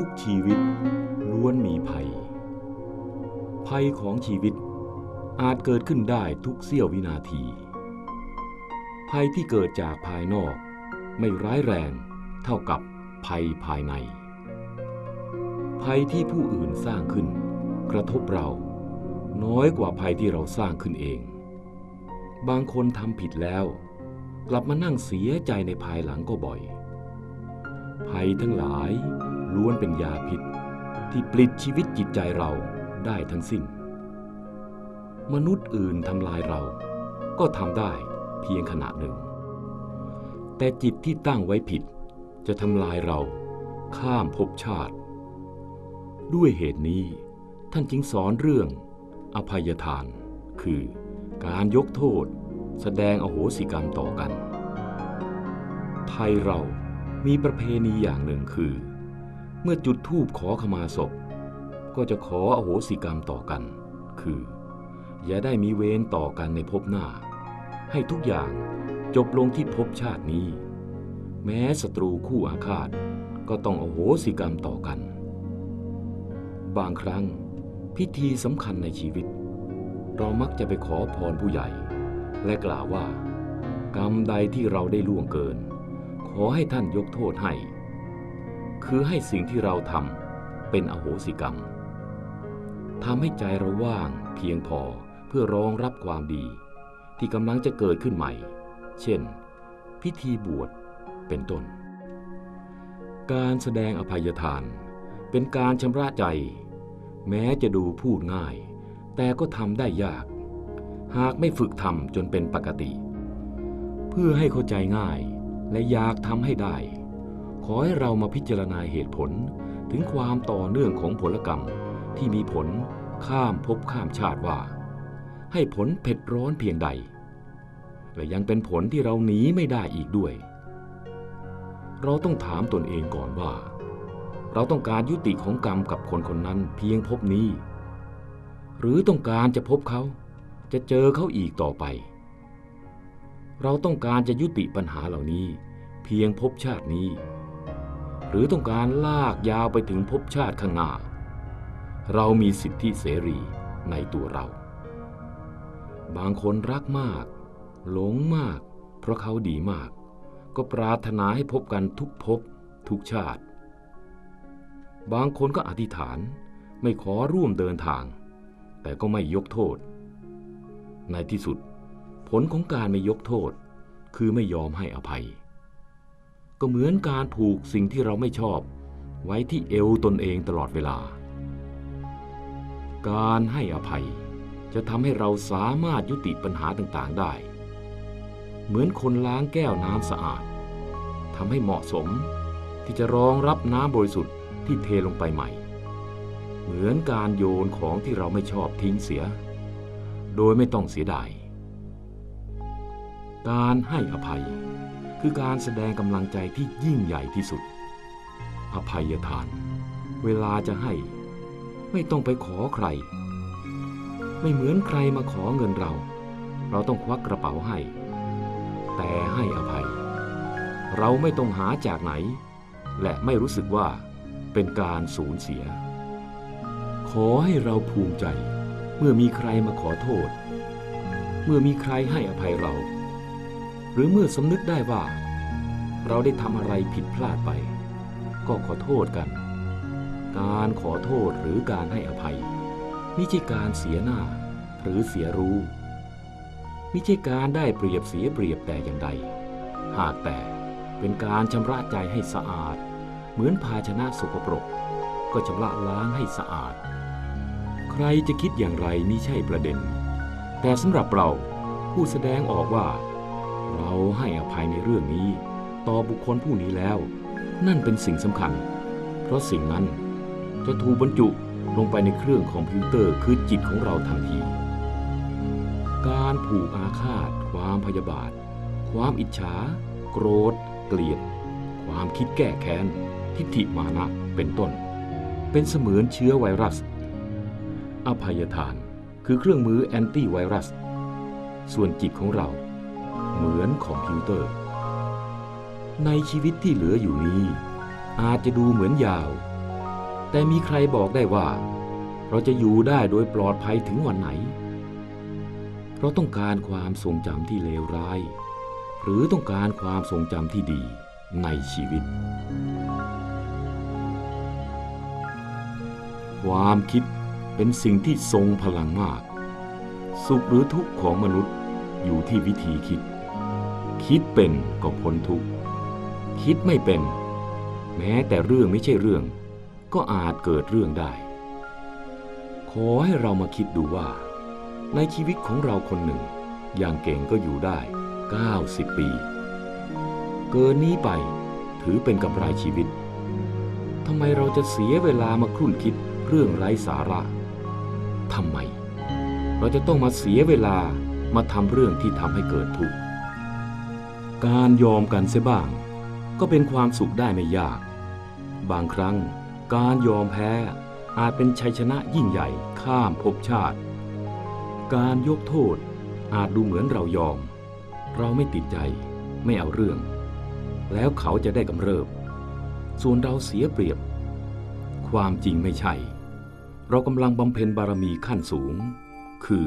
ทุกชีวิตล้วนมีภัย ภัยของชีวิตอาจเกิดขึ้นได้ทุกเสี้ยววินาที ภัยที่เกิดจากภายนอกไม่ร้ายแรงเท่ากับภัยภายใน ภัยที่ผู้อื่นสร้างขึ้น กระทบเราน้อยกว่าภัยที่เราสร้างขึ้นเอง บางคนทำผิดแล้ว กลับมานั่งเสียใจในภายหลังก็บ่อย ภัยทั้งหลาย ล้วนเป็นยาพิษ ที่ปลิดชีวิตจิตใจเราได้ทั้งสิ้น มนุษย์อื่นทำลายเรา ก็ทำได้เพียงขณะหนึ่ง แต่จิตที่ตั้งไว้ผิดจะทำลายเราข้ามภพชาติ ด้วยเหตุนี้ท่านจึงสอนเรื่องอภัยทาน คือการยกโทษ แสดงอโหสิกรรมต่อกัน ไทยเรามีประเพณีอย่างหนึ่งคือ เมื่อจุดธูปขอขมาศพ ก็จะขออโหสิกรรมต่อกัน คือ อย่าได้มีเวรต่อกันในภพหน้า ให้ทุกอย่างจบลงที่ภพชาตินี้ แม้ศัตรูคู่อาฆาต ก็ต้องอโหสิกรรมต่อกัน บางครั้งพิธีสำคัญในชีวิต เรามักจะไปขอพรผู้ใหญ่ และกล่าวว่า กรรมใดที่เราได้ล่วงเกิน ขอให้ท่านยกโทษให้ คือให้สิ่งที่เราทำเป็นอโหสิกรรมทำให้ใจเราว่างเพียงพอเพื่อรองรับความดี ที่กำลังจะเกิดขึ้นใหม่ เช่น พิธีบวชเป็นต้น การแสดงอภัยทาน เป็นการชำระใจ แม้จะดูพูดง่าย แต่ก็ทำได้ยาก หากไม่ฝึกทำจนเป็นปกติ เพื่อให้เข้าใจง่ายและอยากทำให้ได้ ขอให้เรามาพิจารณาเหตุผลถึงความต่อเนื่องของผลกรรมที่มีผลข้ามภพข้ามชาติว่า ให้ผลเผ็ดร้อนเพียงใด และยังเป็นผลที่เราหนีไม่ได้อีกด้วย เราต้องถามตนเองก่อนว่า เราต้องการยุติของกรรมกับคนคนนั้นเพียงพบนี้ หรือต้องการจะพบเขา จะเจอเขาอีกต่อไป เราต้องการจะยุติปัญหาเหล่านี้ เพียงพบชาตินี้ หรือต้องการลากยาวไปถึงพบชาติข้างหน้า เรามีสิทธิเสรีในตัวเรา บางคนรักมาก หลงมาก เพราะเขาดีมาก ก็ปรารถนาให้พบกันทุกภพทุกชาติ บางคนก็อธิษฐานไม่ขอร่วมเดินทาง แต่ก็ไม่ยกโทษ ในที่สุด ผลของการไม่ยกโทษ คือไม่ยอมให้อภัย ก็เหมือนการผูกสิ่งที่เราไม่ชอบ ไว้ที่เอวตนเองตลอดเวลา การให้อภัยจะทำให้เราสามารถยุติปัญหาต่างๆได้ เหมือนคนล้างแก้วน้ำสะอาดทำให้เหมาะสมที่จะรองรับน้ำบริสุทธิ์ที่เทลงไปใหม่ เหมือนการโยนของที่เราไม่ชอบทิ้งเสีย โดยไม่ต้องเสียดาย การให้อภัย คือการแสดงกำลังใจที่ยิ่งใหญ่ที่สุด อภัยทาน เวลาจะให้ ไม่ต้องไปขอใคร ไม่เหมือนใครมาขอเงินเรา เราต้องควักกระเป๋าให้ แต่ให้อภัย เราไม่ต้องหาจากไหน และไม่รู้สึกว่าเป็นการสูญเสีย ขอให้เราภูมิใจ เมื่อมีใครมาขอโทษ เมื่อมีใครให้อภัยเรา หรือเมื่อสำนึกได้ว่า เราได้ทำอะไรผิดพลาดไป ก็ขอโทษกัน การขอโทษหรือการให้อภัยไม่ใช่การเสียหน้าหรือเสียรู้ไม่ใช่การได้เปรียบเสียเปรียบแต่อย่างใด หากแต่เป็นการชำระใจให้สะอาด เหมือนภาชนะสกปรก ก็ชำระล้างให้สะอาด ใครจะคิดอย่างไรนี่ใช่ประเด็น แต่สำหรับเราผู้แสดงออกว่า เราให้อภัยในเรื่องนี้ ต่อบุคคลผู้นี้แล้ว นั่นเป็นสิ่งสำคัญ เพราะสิ่งนั้นจะถูกบรรจุลงไปในเครื่องคอมพิวเตอร์คือจิตของเราทันที การผูกอาฆาต ความพยาบาท ความอิจฉา โกรธ เกลียด ความคิดแก้แค้น ทิฏฐิมานะ เป็นต้น เป็นเสมือนเชื้อไวรัส อภัยทานคือเครื่องมือแอนตี้ไวรัส ส่วนจิตของเรา เหมือนคอมพิวเตอร์ ในชีวิตที่เหลืออยู่นี้ อาจจะดูเหมือนยาว แต่มีใครบอกได้ว่า เราจะอยู่ได้โดยปลอดภัยถึงวันไหน เราต้องการความทรงจำที่เลวร้าย หรือต้องการความทรงจำที่ดีในชีวิต ความคิดเป็นสิ่งที่ทรงพลังมาก สุขหรือทุกข์ของมนุษย์ อยู่ที่วิธีคิด คิดเป็นก็พ้นทุกข์ คิดไม่เป็น แม้แต่เรื่องไม่ใช่เรื่อง ก็อาจเกิดเรื่องได้ ขอให้เรามาคิดดูว่า ในชีวิตของเราคนหนึ่ง อย่างเก่งก็อยู่ได้ 90 ปี เกินนี้ไปถือเป็นกำไรชีวิตทำไมเราจะเสียเวลามาครุ่นคิดเรื่องไร้สาระทำไม เราจะต้องมาเสียเวลา มาทำเรื่องที่ทำให้เกิดทุกข์ การยอมกันเสียบ้าง ก็เป็นความสุขได้ไม่ยาก บางครั้งการยอมแพ้อาจเป็นชัยชนะยิ่งใหญ่ข้ามภพชาติ การยกโทษอาจดูเหมือนเรายอม เราไม่ติดใจไม่เอาเรื่อง แล้วเขาจะได้กำเริบ ส่วนเราเสียเปรียบ ความจริงไม่ใช่ เรากำลังบำเพ็ญบารมีขั้นสูง คือ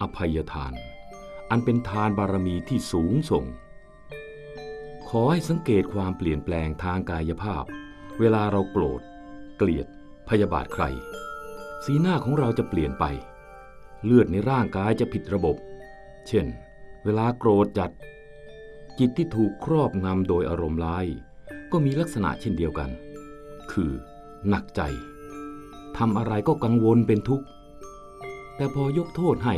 อภัยทาน อันเป็นทานบารมีที่สูงส่ง ขอให้สังเกตความเปลี่ยนแปลงทางกายภาพ เวลาเราโกรธ เกลียด พยาบาทใคร สีหน้าของเราจะเปลี่ยนไป เลือดในร่างกายจะผิดระบบ เช่น เวลาโกรธจัด จิตที่ถูกครอบงำโดยอารมณ์ร้าย ก็มีลักษณะเช่นเดียวกัน คือหนักใจทำอะไรก็กังวลเป็นทุกข์ แต่พอยกโทษให้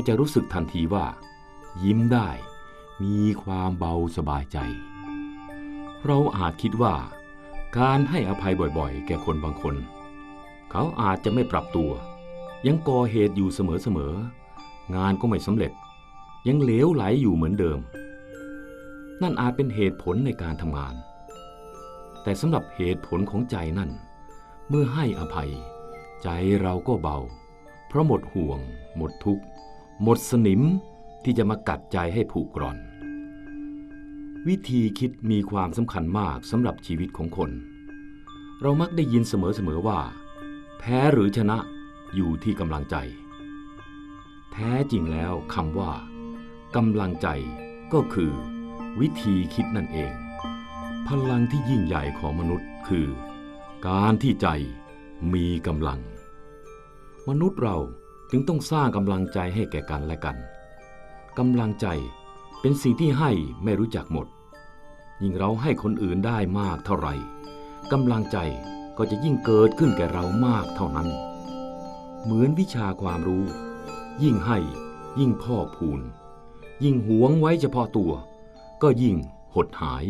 ก็จะรู้สึกทันทีว่า ยิ้มได้ มีความเบาสบายใจ เราอาจคิดว่า การให้อภัยบ่อยๆ แก่คนบางคน เขาอาจจะไม่ปรับตัว ยังก่อเหตุอยู่เสมอๆ งานก็ไม่สำเร็จ ยังเหลวไหลอยู่เหมือนเดิม นั่นอาจเป็นเหตุผลในการทำงาน แต่สำหรับเหตุผลของใจนั่น เมื่อให้อภัย ใจเราก็เบา เพราะหมดห่วง หมดทุกข์ หมดสนิมที่จะมากัดใจให้ผูกกร่อน วิธีคิดมีความสำคัญมากสำหรับชีวิตของคน เรามักได้ยินเสมอๆว่า แพ้หรือชนะอยู่ที่กำลังใจ แท้จริงแล้วคำว่ากำลังใจก็คือ วิธีคิดนั่นเอง พลังที่ยิ่งใหญ่ของมนุษย์คือ การที่ใจมีกำลัง มนุษย์เรา จึงต้องสร้างกำลังใจให้แก่กันและกันกำลังใจเป็นสิ่งที่ให้ไม่รู้จักหมด ยิ่งเราให้คนอื่นได้มากเท่าไหร่กำลังใจก็จะยิ่งเกิดขึ้นแก่เรามากเท่านั้น เหมือนวิชาความรู้ ยิ่งให้ยิ่งพ่อพูน ยิ่งหวงไว้เฉพาะตัว ก็ยิ่งหดหาย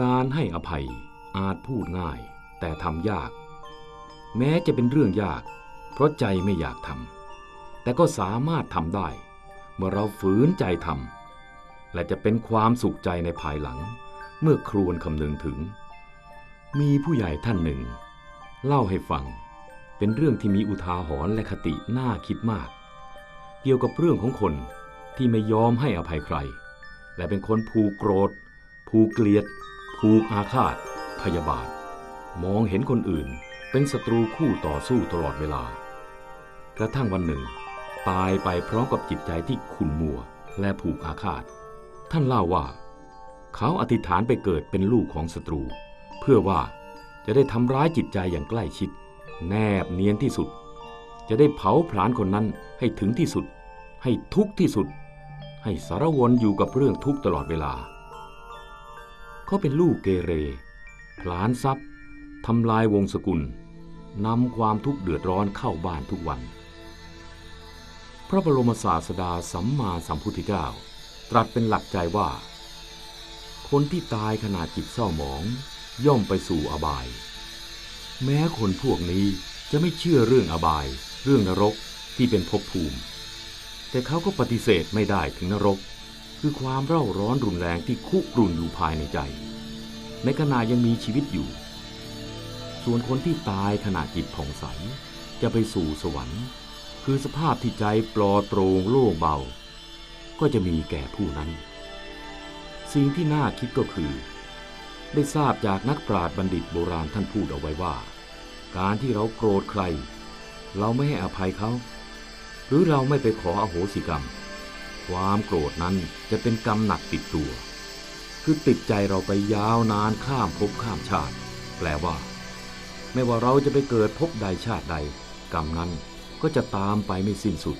การให้อภัยอาจพูดง่าย แต่ทำยาก แม้จะเป็นเรื่องยาก เพราะใจไม่อยากทำแต่ก็สามารถทำได้ เมื่อเราฝืนใจทำและจะเป็นความสุขใจในภายหลัง เมื่อครวญคำนึงถึง มีผู้ใหญ่ท่านหนึ่ง เล่าให้ฟัง เป็นเรื่องที่มีอุทาหรณ์และคติน่าคิดมาก เกี่ยวกับเรื่องของคนที่ไม่ยอมให้อภัยใคร และเป็นคนผูกโกรธ ผูกเกลียด ผูกอาฆาต พยาบาท มองเห็นคนอื่นเป็นศัตรูคู่ต่อสู้ตลอดเวลา กระทั่งวันหนึ่ง ตายไปพร้อมกับจิตใจที่ขุ่นมัวและผูกอาฆาต ท่านเล่าว่า เขาอธิษฐานไปเกิดเป็นลูกของศัตรู เพื่อว่าจะได้ทำร้ายจิตใจอย่างใกล้ชิด แนบเนียนที่สุด จะได้เผาผลาญคนนั้นให้ถึงที่สุด ให้ทุกที่สุด ให้สารวนอยู่กับเรื่องทุกตลอดเวลา เขาเป็นลูกเกเรผลาญทรัพย์ทำลายวงศกุลนำความทุกข์เดือดร้อนเข้าบ้านทุกวัน พระบรมศาสดาสัมมาสัมพุทธเจ้า ตรัสเป็นหลักใจว่า คนที่ตายขณะจิตเศร้าหมอง ย่อมไปสู่อบาย แม้คนพวกนี้จะไม่เชื่อเรื่องอบาย เรื่องนรกที่เป็นภพภูมิ แต่เขาก็ปฏิเสธไม่ได้ถึงนรก คือความเร่าร้อนรุนแรงที่คุกรุ่นอยู่ภายในใจ ในขณะยังมีชีวิตอยู่ ส่วนคนที่ตายขณะจิตผ่องใสจะไปสู่สวรรค์ คือสภาพที่ใจปลอดโปร่งโล่งเบา ก็จะมีแก่ผู้นั้น สิ่งที่น่าคิดก็คือ ได้ทราบจากนักปราชญ์บัณฑิตโบราณท่านพูดเอาไว้ว่า การที่เราโกรธใคร เราไม่ให้อภัยเขา หรือเราไม่ไปขออโหสิกรรม ความโกรธนั้นจะเป็นกรรมหนักติดตัว คือติดใจเราไปยาวนานข้ามภพข้ามชาติ แปลว่า ไม่ว่าเราจะไปเกิดภพใดชาติใด กรรมนั้น ก็จะตามไปไม่สิ้นสุด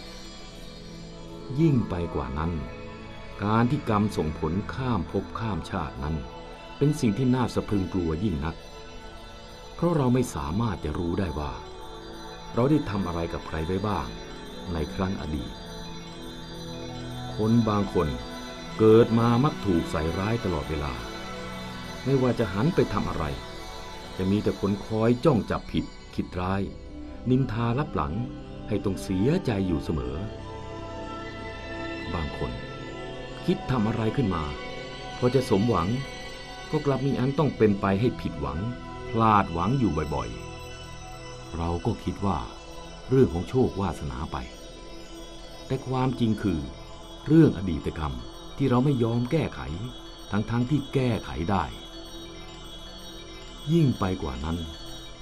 ยิ่งไปกว่านั้น การที่กรรมส่งผลข้ามภพข้ามชาตินั้น เป็นสิ่งที่น่าสะพรึงกลัวยิ่งนัก เพราะเราไม่สามารถจะรู้ได้ว่า เราได้ทำอะไรกับใครไว้บ้างในครั้งอดีต คนบางคนเกิดมามักถูกใส่ร้ายตลอดเวลา ไม่ว่าจะหันไปทำอะไร จะมีแต่คนคอยจ้องจับผิด คิดร้าย นินทารับหลัง ให้ต้องเสียใจอยู่เสมอ บางคน คิดทำอะไรขึ้นมา พอจะสมหวัง ก็กลับมีอันต้องเป็นไปให้ผิดหวัง พลาดหวังอยู่บ่อยๆ เราก็คิดว่า เรื่องของโชควาสนาไป แต่ความจริงคือ เรื่องอดีตกรรมที่เราไม่ยอมแก้ไข ทั้งๆทที่แก้ไขได้ ยิ่งไปกว่านั้น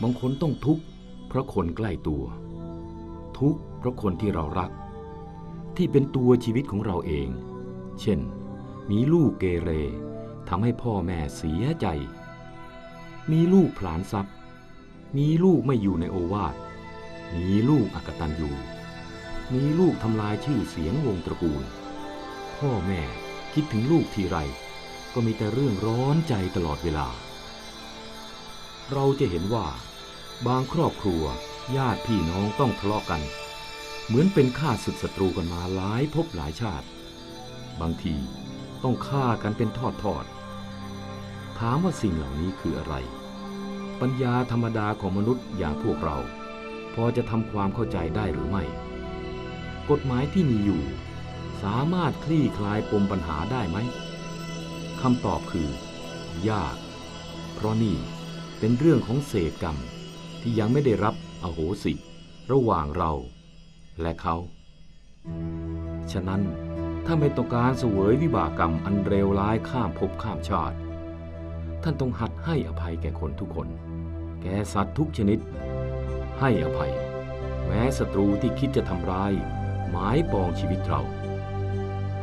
บางคนต้องทุกข์เพราะคนใกล้ตัว ทุกข์เพราะคนที่เรารัก ที่เป็นตัวชีวิตของเราเอง เช่น มีลูกเกเรทำให้พ่อแม่เสียใจ มีลูกผลานทรัพย์ มีลูกไม่อยู่ในโอวาท มีลูกอักตันยูมีลูกทำลายชื่อเสียงวงตระกูล พ่อแม่คิดถึงลูกทีไร ก็มีแต่เรื่องร้อนใจตลอดเวลา เราจะเห็นว่าบางครอบครัว ญาติพี่น้องต้องทะเลาะกัน เหมือนเป็นข้าศึกศัตรูกันมาหลายภพหลายชาติ บางทีต้องฆ่ากันเป็นทอดทอดถามว่าสิ่งเหล่านี้คืออะไร ปัญญาธรรมดาของมนุษย์อย่างพวกเรา พอจะทำความเข้าใจได้หรือไม่ กฎหมายที่มีอยู่ สามารถคลี่คลายปมปัญหาได้ไหมคำตอบคือ ยาก เพราะนี่เป็นเรื่องของเศษกรรมที่ยังไม่ได้รับ อโหสิ ระหว่างเรา และเขา ฉะนั้นถ้าไม่ต้องการเสวยวิบากกรรมอันเลวร้ายข้ามภพข้ามชาติ ท่านต้องหัดให้อภัยแก่คนทุกคน แก่สัตว์ทุกชนิด ให้อภัย แม้ศัตรูที่คิดจะทำร้าย หมายปองชีวิตเรา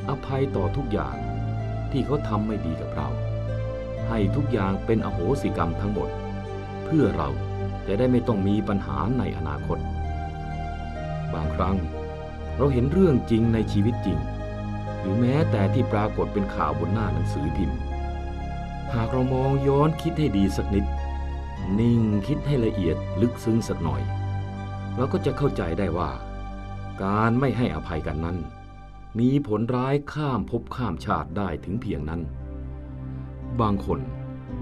อภัยต่อทุกอย่างที่เขาทำไม่ดีกับเรา ให้ทุกอย่างเป็นอโหสิกรรมทั้งหมด เพื่อเรา จะได้ไม่ต้องมีปัญหาในอนาคต บางครั้งเราเห็นเรื่องจริงในชีวิตจริง หรือแม้แต่ที่ปรากฏเป็นข่าวบนหน้าหนังสือพิมพ์ หากเรามองย้อนคิดให้ดีสักนิด นิ่งคิดให้ละเอียดลึกซึ้งสักหน่อยเราก็จะเข้าใจได้ว่า การไม่ให้อภัยกันนั้น มีผลร้ายข้ามภพข้ามชาติได้ถึงเพียงนั้น บางคน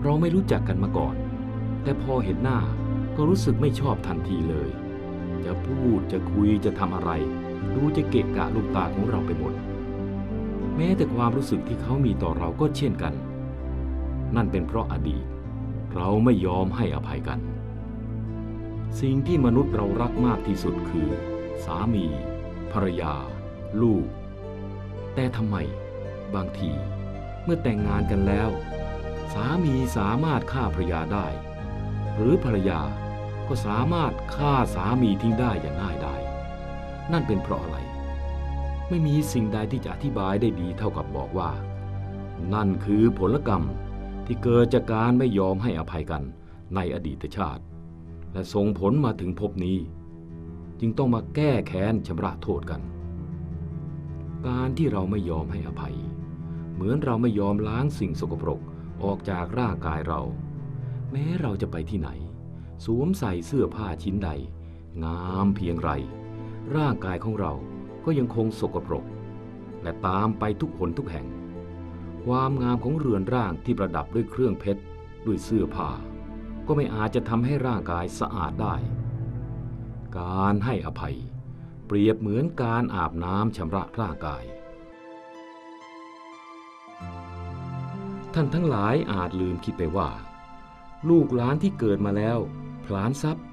เราไม่รู้จักกันมาก่อน แต่พอเห็นหน้า ก็รู้สึกไม่ชอบทันทีเลย จะพูดจะคุยจะทำอะไร ดูจะเกะกะลูกตาของเราไปหมด แม้แต่ความรู้สึกที่เขามีต่อเราก็เช่นกัน นั่นเป็นเพราะอดีต เราไม่ยอมให้อภัยกัน สิ่งที่มนุษย์เรารักมากที่สุดคือ สามี ภรรยา ลูก แต่ทำไม บางที เมื่อแต่งงานกันแล้ว สามีสามารถฆ่าภรรยาได้ หรือภรรยา ก็สามารถฆ่าสามีทิ้งได้อย่างง่ายได้นั่นเป็นเพราะอะไร ไม่มีสิ่งใดที่จะอธิบายได้ดีเท่ากับบอกว่า นั่นคือผลกรรมที่เกิดจากการไม่ยอมให้อภัยกันในอดีตชาติ และส่งผลมาถึงภพนี้ จึงต้องมาแก้แค้นชำระโทษกัน การที่เราไม่ยอมให้อภัย เหมือนเราไม่ยอมล้างสิ่งสกปรกออกจากร่างกายเรา แม้เราจะไปที่ไหน สวมใส่เสื้อผ้าชิ้นใด งามเพียงไร ร่างกายของเราก็ยังคงสกปรก และตามไปทุกหนทุกแห่ง ความงามของเรือนร่างที่ประดับด้วยเครื่องเพชร ด้วยเสื้อผ้า ก็ไม่อาจจะทำให้ร่างกายสะอาดได้ การให้อภัย เปรียบเหมือนการอาบน้ำชำระร่างกาย ท่านทั้งหลายอาจลืมคิดไปว่าลูกหลานที่เกิดมาแล้ว พลานทรัพย์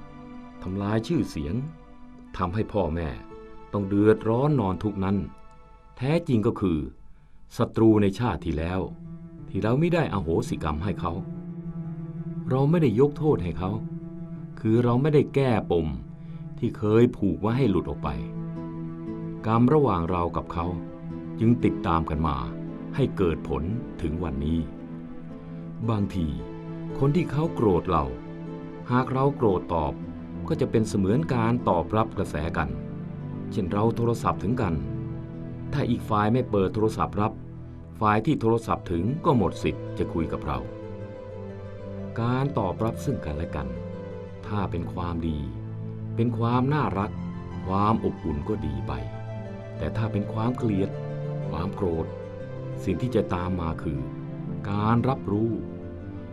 ทำลายชื่อเสียงทำให้พ่อแม่ต้องเดือดร้อนนอนทุกนั้น แท้จริงก็คือศัตรูในชาติที่แล้ว ที่เราไม่ได้อโหสิกรรมให้เขา เราไม่ได้ยกโทษให้เขา คือเราไม่ได้แก้ปมที่เคยผูกไว้ให้หลุดออกไป กรรมระหว่างเรากับเขา จึงติดตามกันมาให้เกิดผลถึงวันนี้ บางทีคนที่เขาโกรธเรา หากเราโกรธตอบก็จะเป็นเสมือนการตอบรับกระแสกัน เช่นเราโทรศัพท์ถึงกัน ถ้าอีกฝ่ายไม่เปิดโทรศัพท์รับ ฝ่ายที่โทรศัพท์ถึงก็หมดสิทธิ์จะคุยกับเรา การตอบรับซึ่งกันและกัน ถ้าเป็นความดี เป็นความน่ารัก ความอบอุ่นก็ดีไป แต่ถ้าเป็นความเกลียด ความโกรธ สิ่งที่จะตามมาคือ การรับรู้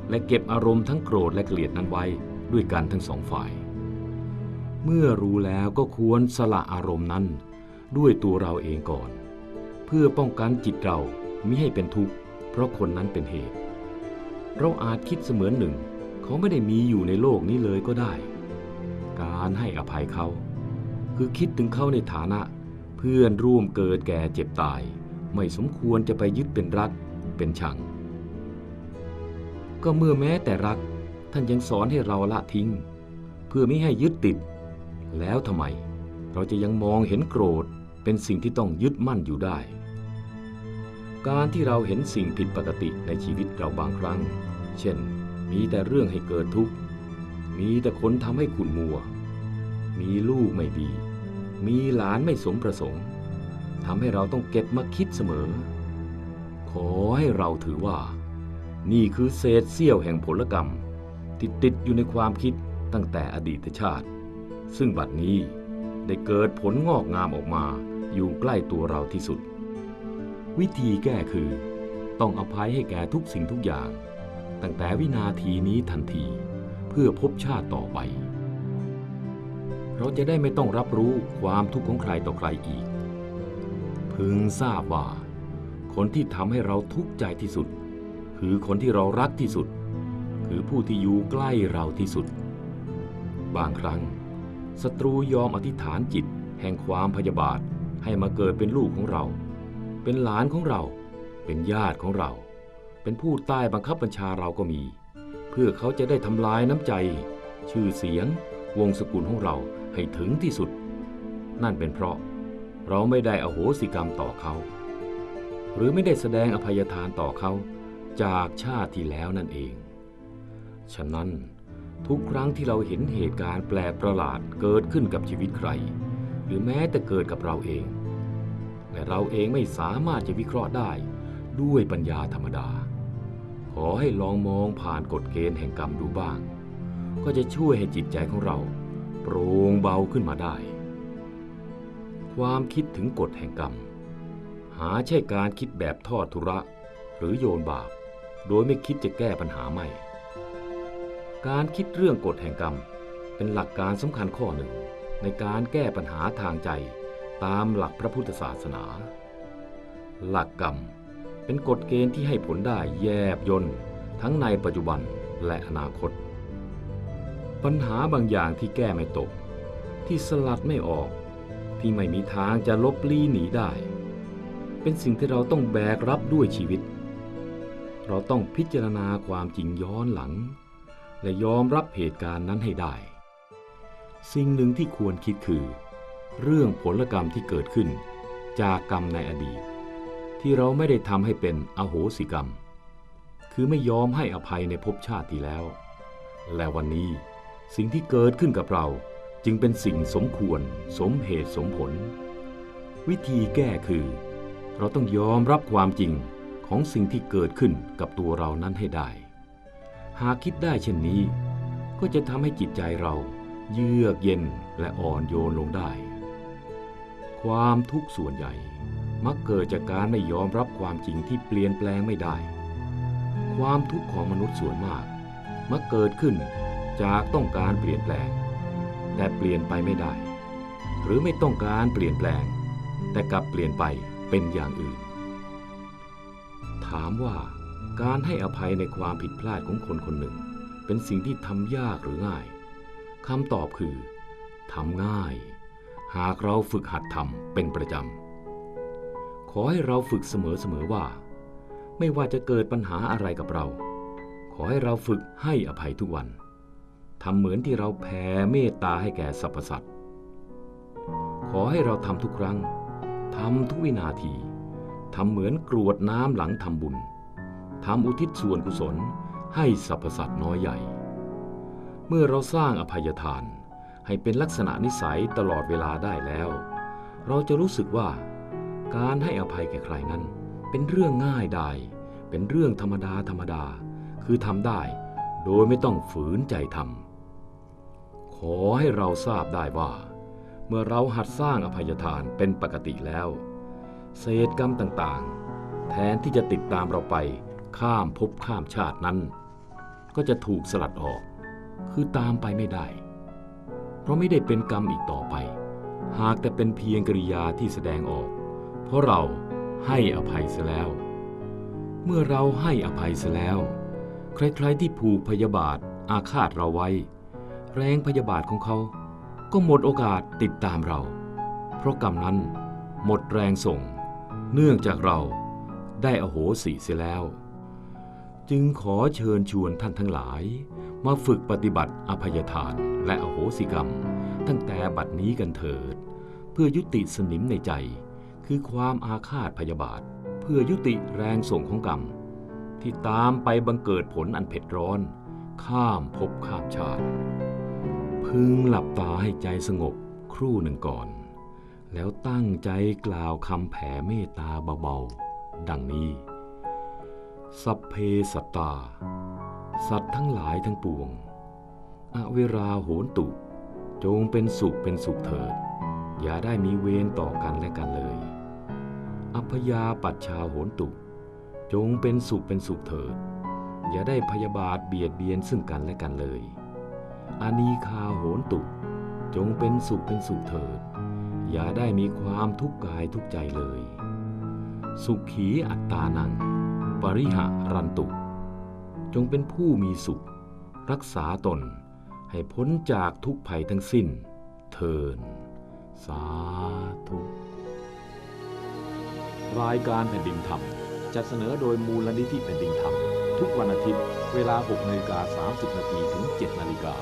และเก็บอารมณ์ทั้งโกรธและเกลียดนั้นไว้ ด้วยกันทั้งสองฝ่าย เมื่อรู้แล้วก็ควรสละอารมณ์นั้น ด้วยตัวเราเองก่อน เพื่อป้องกันจิตเรามิให้เป็นทุกข์ เพราะคนนั้นเป็นเหตุ เราอาจคิดเสมือนหนึ่ง เขาไม่ได้มีอยู่ในโลกนี้เลยก็ได้ การให้อภัยเขา คือคิดถึงเขาในฐานะ เพื่อนร่วมเกิดแก่เจ็บตาย ไม่สมควรจะไปยึดเป็นรักเป็นชัง ก็เมื่อแม้แต่รัก ท่านยังสอนให้เราละทิ้ง เพื่อไม่ให้ยึดติด แล้วทำไม เราจะยังมองเห็นโกรธเป็นสิ่งที่ต้องยึดมั่นอยู่ได้ การที่เราเห็นสิ่งผิดปกติในชีวิตเราบางครั้ง เช่น มีแต่เรื่องให้เกิดทุกข์ มีแต่คนทำให้ขุ่นมัว มีลูกไม่ดี มีหลานไม่สมประสงค์ทำให้เราต้องเก็บมาคิดเสมอ ขอให้เราถือว่า นี่คือเศษเสี้ยวแห่งผลกรรม ที่ติดอยู่ในความคิดตั้งแต่อดีตชาติ ซึ่งบัดนี้ได้เกิดผลงอกงามออกมาอยู่ใกล้ตัวเราที่สุด วิธีแก้คือ ต้องอภัยให้แก่ทุกสิ่งทุกอย่าง ตั้งแต่วินาทีนี้ทันทีเพื่อพบชาติต่อไป เราจะได้ไม่ต้องรับรู้ความทุกข์ของใครต่อใครอีก พึงทราบว่า คนที่ทำให้เราทุกข์ใจที่สุด คือคนที่เรารักที่สุด คือผู้ที่อยู่ใกล้เราที่สุด บางครั้งศัตรูยอมอธิษฐานจิตแห่งความพยาบาทให้มาเกิดเป็นลูกของเรา เป็นหลานของเรา เป็นญาติของเรา เป็นผู้ใต้บังคับบัญชาเราก็มี เพื่อเขาจะได้ทำลายน้ำใจ ชื่อเสียง วงศกุลของเราให้ถึงที่สุด นั่นเป็นเพราะเราไม่ได้อโหสิกรรมต่อเขา หรือไม่ได้แสดงอภัยทานต่อเขาจากชาติที่แล้วนั่นเอง ฉะนั้น ทุกครั้งที่เราเห็นเหตุการณ์แปลกประหลาดเกิดขึ้นกับชีวิตใคร หรือแม้แต่เกิดกับเราเอง และเราเองไม่สามารถจะวิเคราะห์ได้ด้วยปัญญาธรรมดา ขอให้ลองมองผ่านกฎเกณฑ์แห่งกรรมดูบ้าง ก็จะช่วยให้จิตใจของเรา โปร่งเบาขึ้นมาได้ ความคิดถึงกฎแห่งกรรม หาใช่การคิดแบบทอดทุระ หรือโยนบาป โดยไม่คิดจะแก้ปัญหาไม่ การคิดเรื่องกฎแห่งกรรม เป็นหลักการสำคัญข้อหนึ่ง ในการแก้ปัญหาทางใจตามหลักพระพุทธศาสนา หลักกรรมเป็นกฎเกณฑ์ที่ให้ผลได้แยบยนต์ทั้งในปัจจุบันและอนาคต ปัญหาบางอย่างที่แก้ไม่ตก ที่สลัดไม่ออก ที่ไม่มีทางจะลบลี้หนีได้ เป็นสิ่งที่เราต้องแบกรับด้วยชีวิต เราต้องพิจารณาความจริงย้อนหลัง และยอมรับเหตุการณ์นั้นให้ได้ สิ่งหนึ่งที่ควรคิดคือ เรื่องผลกรรมที่เกิดขึ้น จากกรรมในอดีต ที่เราไม่ได้ทำให้เป็นอโหสิกรรม คือไม่ยอมให้อภัยในภพชาติที่แล้ว และวันนี้สิ่งที่เกิดขึ้นกับเราจึงเป็นสิ่งสมควร สมเหตุสมผล วิธีแก้คือ เราต้องยอมรับความจริงของสิ่งที่เกิดขึ้นกับตัวเรานั้นให้ได้ หากคิดได้เช่นนี้ ก็จะทำให้จิตใจเราเยือกเย็นและอ่อนโยนลงได้ ความทุกข์ส่วนใหญ่มักเกิดจากการไม่ยอมรับความจริงที่เปลี่ยนแปลงไม่ได้ ความทุกข์ของมนุษย์ส่วนมาก มักเกิดขึ้นจากต้องการเปลี่ยนแปลง แต่เปลี่ยนไปไม่ได้ หรือไม่ต้องการเปลี่ยนแปลง แต่กลับเปลี่ยนไปเป็นอย่างอื่น ถามว่า การให้อภัยในความผิดพลาดของคนคนหนึ่ง เป็นสิ่งที่ทำยากหรือง่ายคำตอบคือทำง่าย หากเราฝึกหัดทำเป็นประจำ ขอให้เราฝึกเสมอๆว่า ไม่ว่าจะเกิดปัญหาอะไรกับเรา ขอให้เราฝึกให้อภัยทุกวันทำเหมือนที่เราแผ่เมตตาให้แก่สรรพสัตว์ ขอให้เราทำทุกครั้งทำทุกวินาทีทำเหมือนกรวดน้ำหลังทำบุญ ทำอุทิศส่วนกุศลให้สรรพสัตว์น้อยใหญ่ เมื่อเราสร้างอภัยทานให้เป็นลักษณะนิสัยตลอดเวลาได้แล้ว เราจะรู้สึกว่า การให้อภัยแก่ใครนั้น เป็นเรื่องง่ายได้เป็นเรื่องธรรมดาธรรมดา คือทำได้ โดยไม่ต้องฝืนใจทำขอให้เราทราบได้ว่า เมื่อเราหัดสร้างอภัยทานเป็นปกติแล้ว เศษกรรมต่างๆ แทนที่จะติดตามเราไป ข้ามภพข้ามชาตินั้น ก็จะถูกสลัดออก คือตามไปไม่ได้ เพราะไม่ได้เป็นกรรมอีกต่อไป หากแต่เป็นเพียงกริยาที่แสดงออก เพราะเราให้อภัยเสียแล้ว เมื่อเราให้อภัยเสียแล้ว ใครๆที่ผูกพยาบาทอาฆาตเราไว้ แรงพยาบาทของเขา ก็หมดโอกาสติดตามเรา เพราะกรรมนั้นหมดแรงส่ง เนื่องจากเราได้อโหสิเสียแล้ว จึงขอเชิญชวนท่านทั้งหลาย มาฝึกปฏิบัติอภัยทานและอโหสิกรรม ตั้งแต่บัดนี้กันเถิด เพื่อยุติสนิมในใจ คือความอาฆาตพยาบาท เพื่อยุติแรงส่งของกรรม ที่ตามไปบังเกิดผลอันเผ็ดร้อน ข้ามภพข้ามชาติ พึงหลับตาให้ใจสงบครู่หนึ่งก่อน แล้วตั้งใจกล่าวคำแผ่เมตตาเบาๆ ดังนี้ สัพเพสัตตา สัตว์ทั้งหลายทั้งปวง อเวราโหนตุ จงเป็นสุขเป็นสุขเถิด อย่าได้มีเวรต่อกันและกันเลย อัพยาปัชชาโหนตุ จงเป็นสุขเป็นสุขเถิด อย่าได้พยาบาทเบียดเบียนซึ่งกันและกันเลย อานีคาโหนตุ จงเป็นสุขเป็นสุขเถิด อย่าได้มีความทุกข์กายทุกใจเลย สุขีอัตตานัง ปริหะรันตุ จงเป็นผู้มีสุข รักษาตนให้พ้นจากทุกภัยทั้งสิ้น เทิน สาธุ รายการแผ่นดินธรรมจะเสนอโดยมูลนิธิแผ่นดินธรรม ทุกวันอาทิตย์ เวลา6นาฬิกา30นาทีถึง7นาฬิกา